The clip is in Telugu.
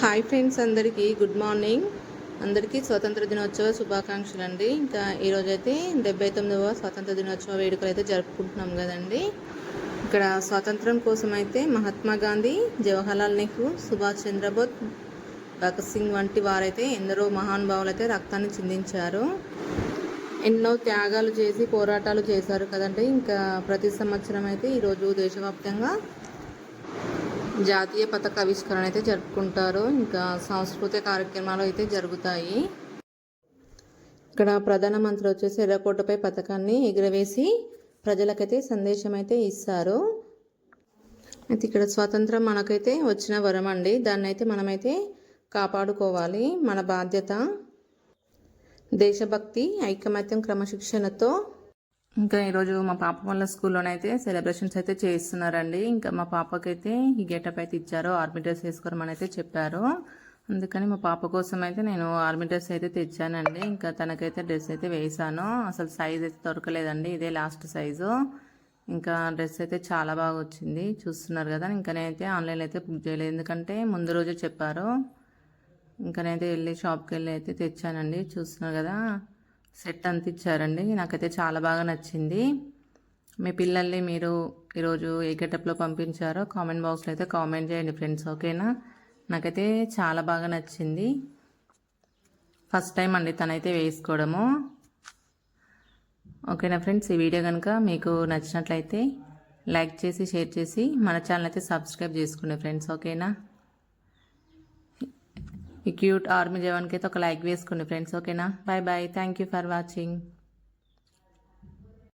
హాయ్ ఫ్రెండ్స్ అందరికీ గుడ్ మార్నింగ్. అందరికీ స్వాతంత్ర దినోత్సవ శుభాకాంక్షలు అండి ఇంకా ఈరోజు అయితే డెబ్బై తొమ్మిదవ స్వాతంత్ర దినోత్సవ వేడుకలు అయితే జరుపుకుంటున్నాం కదండి. ఇక్కడ స్వాతంత్రం కోసం అయితే మహాత్మా గాంధీ జవహర్లాల్ నెహ్రూ సుభాష్ చంద్రబోస్ భగత్ సింగ్ వంటి వారైతే ఎందరో మహానుభావులు అయితే రక్తాన్ని చిందించారు. ఎన్నో త్యాగాలు చేసి పోరాటాలు చేశారు కదండి. ఇంకా ప్రతి సంవత్సరం అయితే ఈరోజు దేశవ్యాప్తంగా జాతీయ పతాక ఆవిష్కరణ అయితే జరుపుకుంటారు. ఇంకా సాంస్కృతిక కార్యక్రమాలు అయితే జరుగుతాయి. ఇక్కడ ప్రధానమంత్రి వచ్చేసి ఎర్రకోటపై పథకాన్ని ఎగురవేసి ప్రజలకైతే సందేశం అయితే ఇస్తారు. అయితే ఇక్కడ స్వాతంత్రం మనకైతే వచ్చిన వరం అండి. దాన్ని అయితే మనమైతే కాపాడుకోవాలి. మన బాధ్యత దేశభక్తి ఐకమత్యం క్రమశిక్షణతో ఇంకా ఈరోజు మా పాప వాళ్ళ స్కూల్లోనైతే సెలబ్రేషన్స్ అయితే చేస్తున్నారండి ఇంకా మా పాపకైతే ఈ గెటప్ అయితే ఇచ్చారు. ఆర్మీ డ్రెస్ వేసుకోవడం అయితే చెప్పారు. అందుకని మా పాప కోసం అయితే నేను ఆర్మీ డ్రెస్ అయితే తెచ్చానండి. ఇంకా తనకైతే డ్రెస్ అయితే వేసాను అసలు సైజ్ అయితే దొరకలేదండి. ఇదే లాస్ట్ సైజు ఇంకా డ్రెస్ అయితే చాలా బాగా వచ్చింది. చూస్తున్నారు కదా ఇంకా నేనైతే ఆన్లైన్లో అయితే బుక్ చేయలేదు. ఎందుకంటే ముందు రోజే చెప్పారు. ఇంకా నేనైతే వెళ్ళి షాప్కి వెళ్ళి అయితే తెచ్చానండి. చూస్తున్నారు కదా. సెట్ అంత ఇచ్చారండి. నాకైతే చాలా బాగా నచ్చింది. మీ పిల్లల్ని మీరు ఈరోజు ఏ గెటప్లో పంపించారో కామెంట్ బాక్స్లో అయితే కామెంట్ చేయండి ఫ్రెండ్స్ ఓకేనా? నాకైతే చాలా బాగా నచ్చింది. ఫస్ట్ టైం అండి తనైతే వేసుకోవడము. ఓకేనా ఫ్రెండ్స్? ఈ వీడియో కనుక మీకు నచ్చినట్లయితే లైక్ చేసి షేర్ చేసి మన ఛానల్ అయితే సబ్స్క్రైబ్ చేసుకోండి ఫ్రెండ్స్ ఓకేనా? ఈ క్యూట్ ఆర్మీ జవాన్కి అయితే ఒక లైక్ వేసుకోండి ఫ్రెండ్స్ ఓకేనా? Bye bye thank you for watching